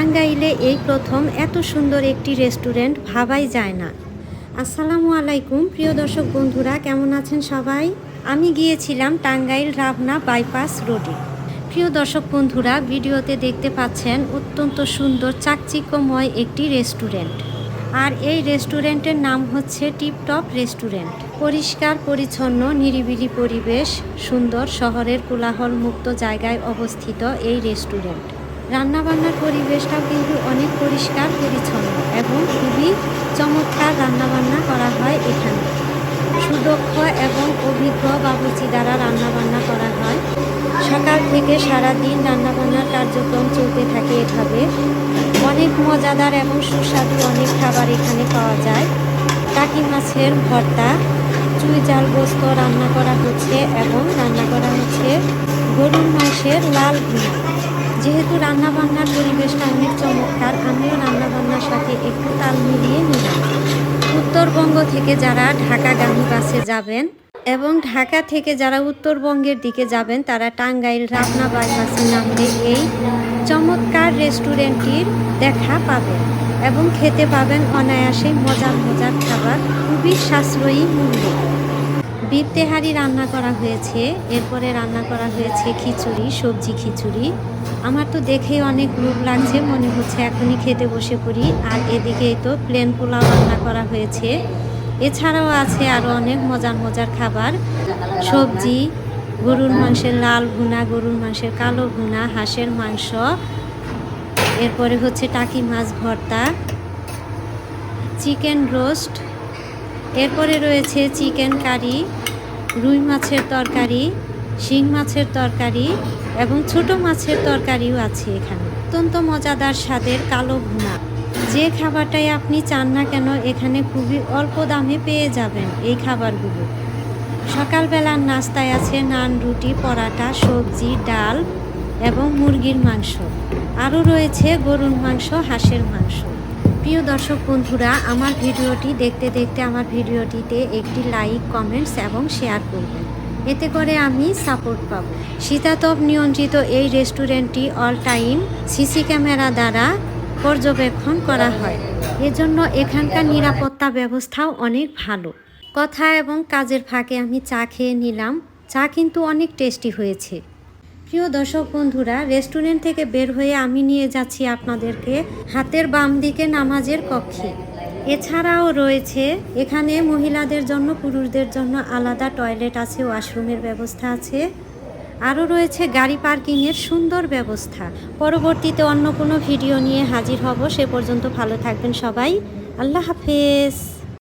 টাঙ্গাইলে এই প্রথম এত সুন্দর একটি রেস্টুরেন্ট ভাবাই যায় না। আসসালামু আলাইকুম, প্রিয় দর্শক বন্ধুরা, কেমন আছেন সবাই? আমি গিয়েছিলাম টাঙ্গাইল রাবনা বাইপাস রোডে। প্রিয় দর্শক বন্ধুরা, ভিডিওতে দেখতে পাচ্ছেন অত্যন্ত সুন্দর চাকচিক্যময় একটি রেস্টুরেন্ট। আর এই রেস্টুরেন্টের নাম হচ্ছে টিপটপ রেস্টুরেন্ট। পরিষ্কার, পরিচ্ছন্ন, নিরিবিলি পরিবেশ, সুন্দর, শহরের কোলাহল মুক্ত জায়গায় অবস্থিত এই রেস্টুরেন্ট। রান্নাবান্নার পরিবেশটাও কিন্তু অনেক পরিষ্কার, পরিচ্ছন্ন এবং খুবই চমৎকার রান্নাবান্না করা হয় এখানে। সুদক্ষ এবং অভিজ্ঞ বাবুচি দ্বারা রান্নাবান্না করা হয়। সকাল থেকে সারা দিন রান্নাবান্নার কার্যক্রম চলতে থাকে এভাবে। অনেক মজাদার এবং সুস্বাদু অনেক খাবার এখানে পাওয়া যায়। টাকি মাছের ভর্তা, চুই জাল গোস্ত রান্না করা হচ্ছে এবং রান্না করা হচ্ছে গরুর মাংসের লাল ভুনা যেহেতু রান্নাবান্নার পরিবেশটা অনেক চমৎকার, আমিও রান্নাবান্নার সাথে একটু তাল মিলিয়ে নিলাম। উত্তরবঙ্গ থেকে যারা ঢাকাগামী বাসে যাবেন এবং ঢাকা থেকে যারা উত্তরবঙ্গের দিকে যাবেন, তারা টাঙ্গাইল রাবনা বাইপাসে নামলে এই চমৎকার রেস্টুরেন্টটির দেখা পাবেন এবং খেতে পাবেন অনায়াসে মজার মজার খাবার, খুবই সাশ্রয়ী মূল্যে। বিপ তেহারি রান্না করা হয়েছে, এরপরে রান্না করা হয়েছে খিচুড়ি, সবজি খিচুড়ি। আমার তো দেখেই অনেক লোভ লাগছে, মনে হচ্ছে এখনই খেতে বসে পড়ি। আর এদিকেই তো প্লেন পোলাও রান্না করা হয়েছে। এছাড়াও আছে আরও অনেক মজার মজার খাবার। সবজি, গরুর মাংসের লাল ভুনা, গরুর মাংসের কালো ভুনা, হাঁসের মাংস। এরপরে হচ্ছে টাকি মাছ ভর্তা। চিকেন রোস্ট এরপরে রয়েছে চিকেন কারি, রুই মাছের তরকারি, শিং মাছের তরকারি এবং ছোট মাছের তরকারিও আছে এখানে। অত্যন্ত মজাদার স্বাদের কালো ভুনা। যে খাবারটাই আপনি চান না কেন, এখানে খুবই অল্প দামে পেয়ে যাবেন এই খাবারগুলো। সকালবেলার নাস্তায় আছে নান, রুটি, পরাটা, সবজি, ডাল এবং মুরগির মাংস। আরও রয়েছে গরুর মাংস, হাঁসের মাংস। প্রিয় দর্শক বন্ধুরা, আমার ভিডিওটি দেখতে দেখতে আমার ভিডিওটিতে একটি লাইক, কমেন্টস এবং শেয়ার করবেন। এতে করে আমি সাপোর্ট পাব। শীতাতপ নিয়ন্ত্রিত এই রেস্টুরেন্টটি অল টাইম সিসি ক্যামেরা দ্বারা পর্যবেক্ষণ করা হয়। এজন্য এখানকার নিরাপত্তা ব্যবস্থাও অনেক ভালো। কথা এবং কাজের ফাঁকে আমি চা খেয়ে নিলাম। চা কিন্তু অনেক টেস্টি হয়েছে। প্রিয় দর্শক বন্ধুরা, রেস্টুরেন্ট থেকে বের হয়ে আমি নিয়ে যাচ্ছি আপনাদেরকে হাতের বাম দিকে নামাজের কক্ষে। এছাড়াও রয়েছে, এখানে মহিলাদের জন্য, পুরুষদের জন্য আলাদা টয়লেট আছে, ওয়াশরুমের ব্যবস্থা আছে। আরও রয়েছে গাড়ি পার্কিংয়ের সুন্দর ব্যবস্থা। পরবর্তীতে অন্য কোনো ভিডিও নিয়ে হাজির হব। সে পর্যন্ত ভালো থাকবেন সবাই। আল্লাহ হাফেজ।